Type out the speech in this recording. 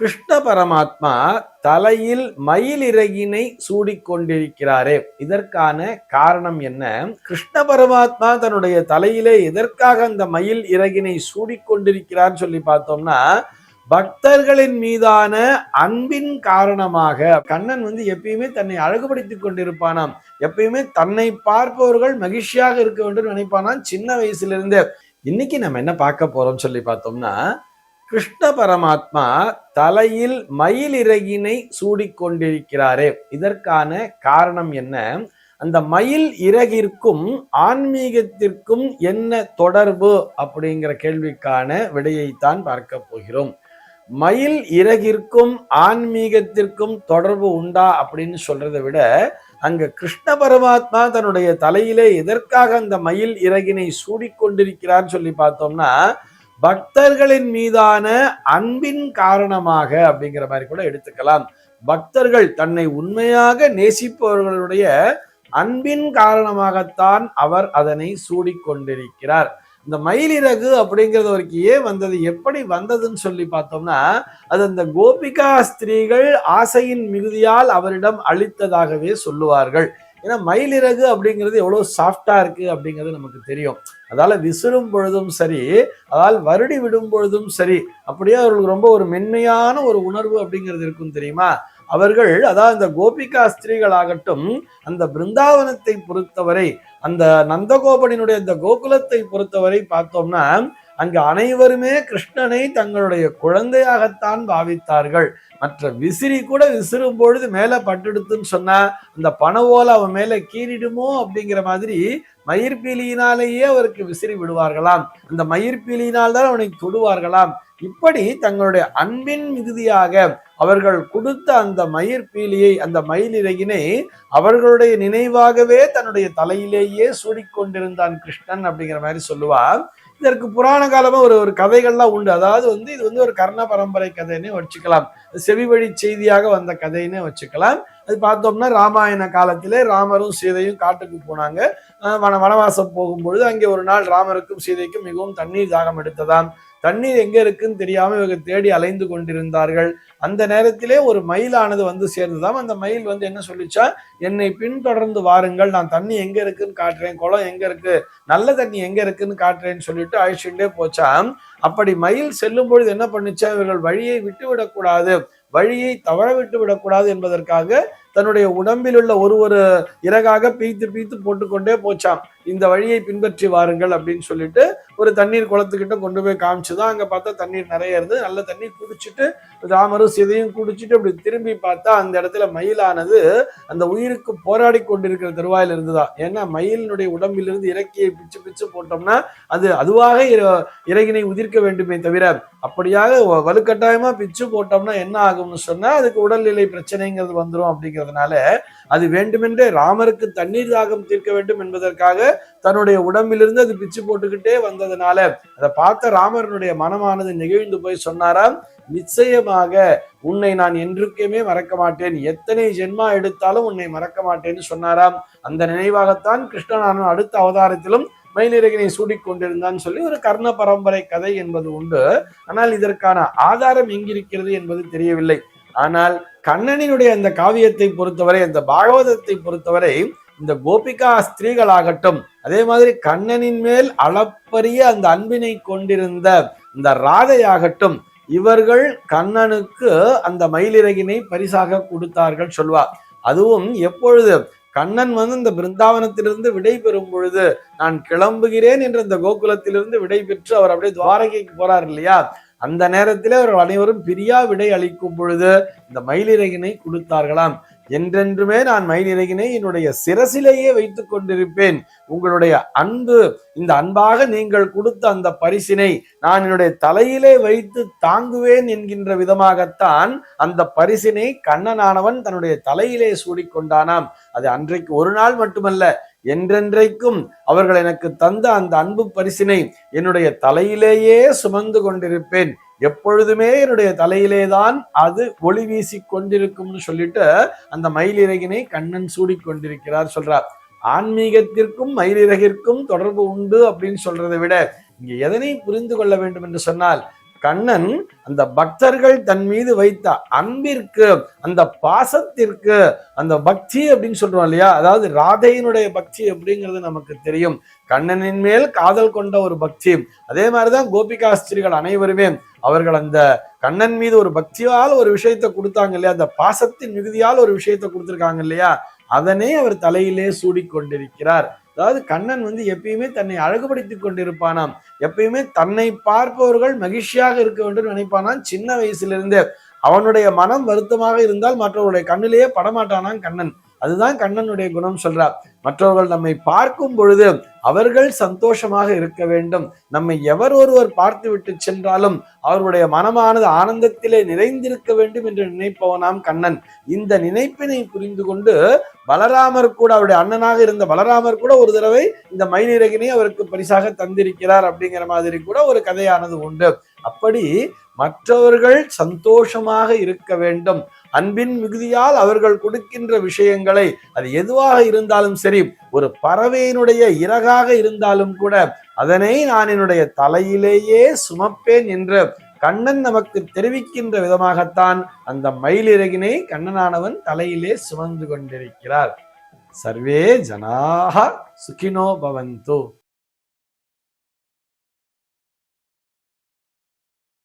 கிருஷ்ண பரமாத்மா தலையில் மயிலிறகினை சூடிக்கொண்டிருக்கிறாரே. இதற்கான காரணம் என்ன? கிருஷ்ண பரமாத்மா தன்னுடைய தலையிலே எதற்காக அந்த மயில் இறகினை சூடிக்கொண்டிருக்கிறார் சொல்லி பார்த்தோம்னா பக்தர்களின் மீதான அன்பின் காரணமாக. கண்ணன் வந்து எப்பயுமே தன்னை அழகுபடுத்திக் கொண்டிருப்பானாம். எப்பயுமே தன்னை பார்ப்பவர்கள் மகிழ்ச்சியாக இருக்க வேண்டும் நினைப்பானாம் சின்ன வயசுல இருந்து இன்னைக்கு நம்ம என்ன பார்க்க போறோம் சொல்லி பார்த்தோம்னா கிருஷ்ண பரமாத்மா தலையில் மயிலிறகினை சூடிக்கொண்டிருக்கிறாரே. இதற்கான காரணம் என்ன? அந்த மயில் இறகிற்கும் ஆன்மீகத்திற்கும் என்ன தொடர்பு அப்படிங்கிற கேள்விக்கான விடையைத்தான் பார்க்க போகிறோம். மயில் இறகிற்கும் ஆன்மீகத்திற்கும் தொடர்பு உண்டா அப்படின்னு சொல்றதை விட அங்க கிருஷ்ண பரமாத்மா தன்னுடைய தலையிலே எதற்காக அந்த மயில் இறகினை சூடிக்கொண்டிருக்கிறார் சொல்லி பார்த்தோம்னா பக்தர்களின் மீதான அன்பின் காரணமாக அப்படிங்கிற மாதிரி கூட எடுத்துக்கலாம். பக்தர்கள் தன்னை உண்மையாக நேசிப்பவர்களுடைய அன்பின் காரணமாகத்தான் அவர் அதனை சூடிக்கொண்டிருக்கிறார். இந்த மயிலிறகு அப்படிங்கிறது அவருக்கு ஏன் வந்தது? எப்படி வந்ததுன்னு சொல்லி பார்த்தோம்னா அது அந்த கோபிகா ஸ்திரீகள் ஆசையின் மிகுதியால் அவரிடம் அளித்ததாகவே சொல்லுவார்கள். ஏன்னா மயிலிறகு அப்படிங்கிறது எவ்வளோ சாஃப்டாக இருக்குது அப்படிங்கிறது நமக்கு தெரியும். அதால் விசிறும் பொழுதும் சரி அதால் வருடி விடும் பொழுதும் சரி அப்படியே அவர்களுக்கு ரொம்ப ஒரு மென்மையான ஒரு உணர்வு அப்படிங்கிறது இருக்கும் தெரியுமா? அவர்கள் அதாவது இந்த கோபிகா ஸ்திரீகளாகட்டும் அந்த பிருந்தாவனத்தை பொறுத்தவரை அந்த நந்தகோபனினுடைய அந்த கோகுலத்தை பொறுத்தவரை பார்த்தோம்னா அங்கு அனைவருமே கிருஷ்ணனை தங்களுடைய குழந்தையாகத்தான் பாவித்தார்கள். மற்ற விசிறி கூட விசிறும் பொழுது மேல பட்டுடுத்துன்னு சொன்னா அந்த பனவோல அவன் மேல கீறிடுமோ அப்படிங்கிற மாதிரி மயிர்பீலியினாலேயே அவருக்கு விசிறி விடுவார்களாம். அந்த மயிர்பீலியினால் தான் அவனை தொடுவார்களாம். இப்படி தங்களுடைய அன்பின் மிகுதியாக அவர்கள் கொடுத்த அந்த மயிர் பீலியை அந்த மயிலிறகினை அவர்களுடைய நினைவாகவே தன்னுடைய தலையிலேயே சூடிக்கொண்டிருந்தான் கிருஷ்ணன் அப்படிங்கிற மாதிரி சொல்லுவார் இதற்கு புராண காலமா ஒரு ஒரு கதைகள்லாம் உண்டு. அதாவது வந்து இது வந்து ஒரு கர்ண பரம்பரை கதைன்னே வச்சுக்கலாம். செவி வழி செய்தியாக வந்த கதைன்னே வச்சுக்கலாம். அது பார்த்தோம்னா ராமாயண காலத்திலே ராமரும் சீதையும் காட்டுக்கு போனாங்க. வன வனவாசம் போகும்பொழுது அங்கே ஒரு நாள் ராமருக்கும் சீதைக்கும் மிகவும் தண்ணீர் தாகம் எடுத்ததாம். தண்ணீர் எங்க இருக்குன்னு தெரியாம இவங்க தேடி அலைந்து கொண்டிருந்தார்கள். அந்த நேரத்திலே ஒரு மயிலானது வந்து சேர்ந்துதான் அந்த மயில் வந்து என்ன சொல்லிச்சா என்னை பின்தொடர்ந்து வாருங்கள். நான் தண்ணி எங்க இருக்குன்னு காட்டுறேன். குளம் எங்க இருக்கு? நல்ல தண்ணி எங்க இருக்குன்னு காட்டுறேன்னு சொல்லிட்டு அழிச்சுட்டே போச்சாம். அப்படி மயில் செல்லும் பொழுது என்ன பண்ணுச்சா இவர்கள் வழியை விட்டு விடக்கூடாது வழியை தவற விட்டு விடக்கூடாது என்பதற்காக தன்னுடைய உடம்பில் உள்ள ஒரு ஒரு இறகாக பீத்து பீத்து போட்டுக்கொண்டே போச்சாம். இந்த வழியை பின்பற்றி வாருங்கள் அப்படின்னு சொல்லிட்டு ஒரு தண்ணீர் குளத்துக்கிட்ட கொண்டு போய் காமிச்சுதான் அங்க பார்த்தா தண்ணீர் நிறைய இருந்து நல்ல தண்ணீர் குடிச்சிட்டு ராமரும் சிதையும் குடிச்சிட்டு அப்படி திரும்பி பார்த்தா அந்த இடத்துல மயிலானது அந்த உயிருக்கு போராடி கொண்டிருக்கிற தருவாயில் இருந்துதா. ஏன்னா மயிலினுடைய உடம்பிலிருந்து இறக்கியை பிச்சு பிச்சு போட்டோம்னா அது அதுவாக இறகினை உதிர்க்க வேண்டுமே தவிர அப்படியாக வலுக்கட்டாயமா பிச்சு போட்டோம்னா என்ன ஆகும்னு சொன்னா அதுக்கு உடல்நிலை பிரச்சனைங்கிறது வந்துடும் அப்படிங்கிறதுனால அது வேண்டுமென்றே ராமருக்கு தண்ணீர் தாகம் தீர்க்க வேண்டும் என்பதற்காக தன்னுடைய உடம்பிலிருந்து அது பிச்சு போட்டுக்கிட்டே வந்ததுனால அதை பார்த்த ராமரனுடைய மனமானது நெகிழ்ந்து போய் சொன்னாராம் நிச்சயமாக உன்னை நான் என்றுக்குமே மறக்க மாட்டேன். எத்தனை ஜென்மா எடுத்தாலும் உன்னை மறக்க மாட்டேன்னு சொன்னாராம். அந்த நினைவாகத்தான் கிருஷ்ணனான அடுத்த அவதாரத்திலும் மயிலிறகினை சூடிக்கொண்டிருந்தான்னு சொல்லி ஒரு கர்ண பரம்பரை கதை என்பது உண்டு. ஆனால் இதற்கான ஆதாரம் எங்கிருக்கிறது என்பது தெரியவில்லை. ஆனால் கண்ணனினுடைய அந்த காவியத்தை பொறுத்தவரை இந்த பாகவதத்தை பொறுத்தவரை இந்த கோபிகா ஸ்திரீகளாகட்டும் அதே மாதிரி கண்ணனின் மேல் அளப்பரிய அந்த அன்பினை கொண்டிருந்த இந்த ராதையாகட்டும் இவர்கள் கண்ணனுக்கு அந்த மயிலிறகினை பரிசாக கொடுத்தார்கள் சொல்வார் அதுவும் எப்பொழுது கண்ணன் வந்து இந்த பிருந்தாவனத்திலிருந்து விடை பெறும் பொழுது நான் கிளம்புகிறேன் என்று இந்த கோகுலத்திலிருந்து விடை பெற்று அவர் அப்படியே துவாரகைக்கு போறார் இல்லையா? அந்த நேரத்தில் அவர்கள் அனைவரும் பிரியா விடை அளிக்கும் பொழுது இந்த மயிலிறகினை கொடுத்தார்களாம். என்றென்றுமே நான் மயிலிறகினை என்னுடைய சிரசிலேயே வைத்துக் கொண்டிருப்பேன். உங்களுடைய அன்பு இந்த அன்பாக நீங்கள் கொடுத்த அந்த பரிசினை நான் என்னுடைய தலையிலே வைத்து தாங்குவேன் என்கின்ற விதமாகத்தான் அந்த பரிசினை கண்ணனானவன் தன்னுடைய தலையிலே சூடிக்கொண்டானாம். அது அன்றைக்கு ஒரு நாள் மட்டுமல்ல என்றென்றைக்கும் அவர்கள் எனக்கு தந்த அந்த அன்பு பரிசினை என்னுடைய தலையிலேயே சுமந்து கொண்டிருப்பேன். எப்பொழுதுமே என்னுடைய தலையிலே தான் அது ஒளி வீசி கொண்டிருக்கும்னு சொல்லிட்டு அந்த மயிலிறகினை கண்ணன் சூடி கொண்டிருக்கிறார் சொல்றார். ஆன்மீகத்திற்கும் மயிலிறகிற்கும் தொடர்பு உண்டு அப்படின்னு சொல்றதை விட இங்க எதனை புரிந்து கொள்ள வேண்டும் என்று சொன்னால் கண்ணன் அந்த பக்தர்கள் தன் மீது வைத்த அன்பிற்கு அந்த பாசத்திற்கு அந்த பக்தி அப்படின்னு சொல்றோம் இல்லையா? அதாவது ராதையினுடைய பக்தி அப்படிங்கிறது நமக்கு தெரியும். கண்ணனின் மேல் காதல் கொண்ட ஒரு பக்தி. அதே மாதிரிதான் கோபிகாஸ்திரிகள் அனைவருமே அவர்கள் அந்த கண்ணன் மீது ஒரு பக்தியால் ஒரு விஷயத்தை கொடுத்தாங்க இல்லையா? அந்த பாசத்தின் மிகுதியால் ஒரு விஷயத்தை கொடுத்துருக்காங்க இல்லையா? அதனே அவர் தலையிலே சூடிக்கொண்டிருக்கிறார். அதாவது கண்ணன் வந்து எப்பயுமே தன்னை அழகுபடுத்திக் கொண்டிருப்பானாம். எப்பயுமே தன்னை பார்ப்பவர்கள் மகிழ்ச்சியாக இருக்க வேண்டும் நினைப்பானாம். சின்ன வயசுல அவனுடைய மனம் வருத்தமாக இருந்தால் மற்றவருடைய கண்ணிலேயே படமாட்டானான் கண்ணன். அதுதான் கண்ணனுடைய குணம் சொல்றார். மற்றவர்கள் நம்மை பார்க்கும் பொழுது அவர்கள் சந்தோஷமாக இருக்க வேண்டும். நம்மை எவர் ஒருவர் பார்த்து விட்டு சென்றாலும் அவருடைய மனமானது ஆனந்தத்திலே நிறைந்திருக்க வேண்டும் என்று நினைப்பவனாம் கண்ணன். இந்த நினைப்பினை புரிந்து கொண்டு பலராமர் கூட அவருடைய அண்ணனாக இருந்த பலராமர் கூட ஒரு தடவை இந்த மயிலிறகினை அவருக்கு பரிசாக தந்திருக்கிறார் அப்படிங்கிற மாதிரி கூட ஒரு கதையானது உண்டு. அப்படி மற்றவர்கள் சந்தோஷமாக இருக்க வேண்டும். அன்பின் மிகுதியால் அவர்கள் கொடுக்கின்ற விஷயங்களை அது எதுவாக இருந்தாலும் சரி ஒரு பறவையினுடைய இறகாக இருந்தாலும் கூட அதனை நான் என்னுடைய தலையிலேயே சுமப்பேன் என்று கண்ணன் நமக்கு தெரிவிக்கின்ற விதமாகத்தான் அந்த மயிலிறகினை கண்ணனானவன் தலையிலே சுமந்து கொண்டிருக்கிறார். சர்வே ஜனாக சுகினோ பவந்தோ.